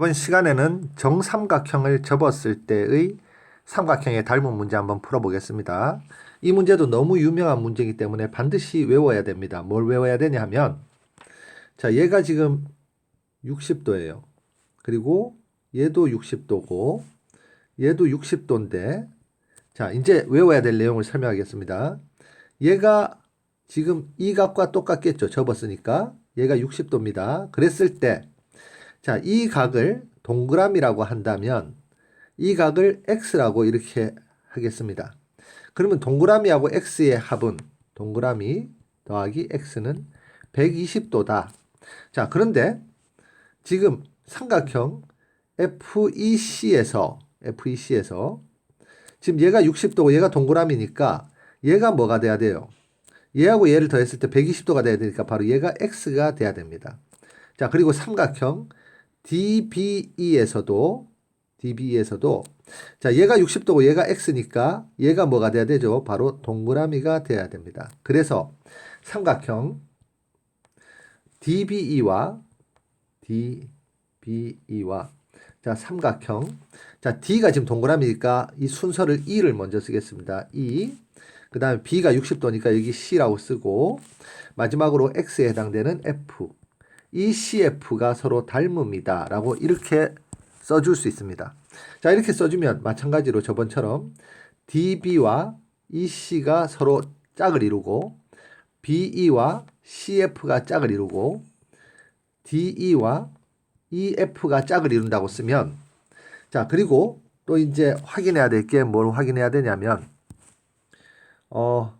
이번 시간에는 정삼각형을 접었을 때의 삼각형의 닮은 문제 한번 풀어보겠습니다. 이 문제도 너무 유명한 문제이기 때문에 반드시 외워야 됩니다. 뭘 외워야 되냐 하면 자 얘가 지금 60도예요. 그리고 얘도 60도고 얘도 60도인데 자 이제 외워야 될 내용을 설명하겠습니다. 얘가 지금 이 각과 똑같겠죠. 접었으니까 얘가 60도입니다. 그랬을 때 자, 이 각을 동그라미라고 한다면 이 각을 x라고 이렇게 하겠습니다. 그러면 동그라미하고 x의 합은 동그라미 더하기 x는 120도다. 자, 그런데 지금 삼각형 FEC에서 FEC에서 지금 얘가 60도고 얘가 동그라미니까 얘가 뭐가 돼야 돼요? 얘하고 얘를 더했을 때 120도가 돼야 되니까 바로 얘가 x가 돼야 됩니다. 자, 그리고 삼각형 DBE에서도 DBE에서도 자, 얘가 60도고 얘가 x니까 얘가 뭐가 돼야 되죠? 바로 동그라미가 돼야 됩니다. 그래서 삼각형 DBE와 DBE와 자, 삼각형 자, D가 지금 동그라미니까 이 순서를 E를 먼저 쓰겠습니다. E 그 다음에 B가 60도니까 여기 C라고 쓰고 마지막으로 X에 해당되는 F 이 CF가 서로 닮음이다 라고 이렇게 써줄 수 있습니다. 자 이렇게 써주면 마찬가지로 저번처럼 DB와 EC가 서로 짝을 이루고 BE와 CF가 짝을 이루고 DE와 EF가 짝을 이룬다고 쓰면 자 그리고 또 이제 확인해야 될 게 뭘 확인해야 되냐면 어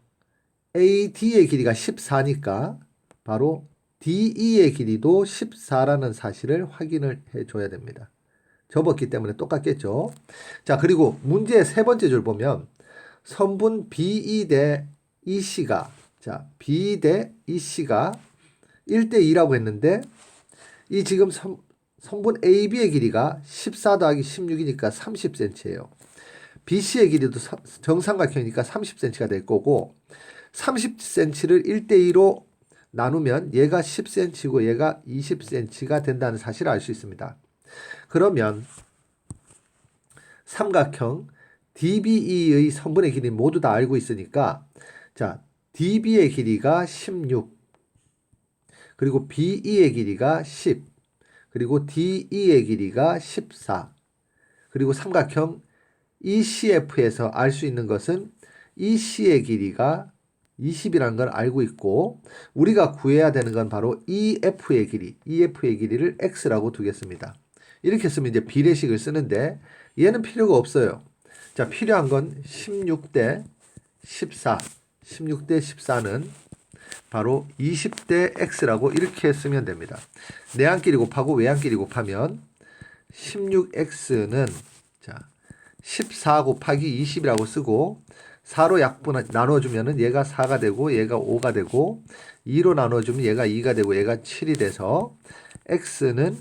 AD의 길이가 14니까 바로 DE의 길이도 14라는 사실을 확인을 해 줘야 됩니다. 접었기 때문에 똑같겠죠. 자, 그리고 문제의 세 번째 줄 보면 선분 BE 대 EC가 자, B 대 EC가 1대 2라고 했는데 이 지금 선, 선분 AB의 길이가 14 더하기 16이니까 30cm예요. BC의 길이도 사- 정삼각형이니까 30cm가 될 거고 30cm를 1대 2로 나누면 얘가 10cm고 얘가 20cm가 된다는 사실을 알 수 있습니다. 그러면 삼각형 DBE의 선분의 길이 모두 다 알고 있으니까 자 DB의 길이가 16 그리고 BE의 길이가 10 그리고 DE의 길이가 14 그리고 삼각형 ECF에서 알 수 있는 것은 EC의 길이가 20이라는 걸 알고 있고 우리가 구해야 되는 건 바로 EF의 길이, EF의 길이를 x라고 두겠습니다. 이렇게 쓰면 이제 비례식을 쓰는데 얘는 필요가 없어요. 자, 필요한 건 16대 14, 16대 14는 바로 20대 x라고 이렇게 쓰면 됩니다. 내항끼리 곱하고 외항끼리 곱하면 16x는 자, 14 곱하기 20이라고 쓰고 4로 약분 나눠주면은 얘가 4가 되고 얘가 5가 되고 2로 나눠주면 얘가 2가 되고 얘가 7이 돼서 x는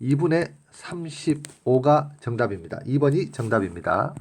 2분의 35가 정답입니다. 2번이 정답입니다.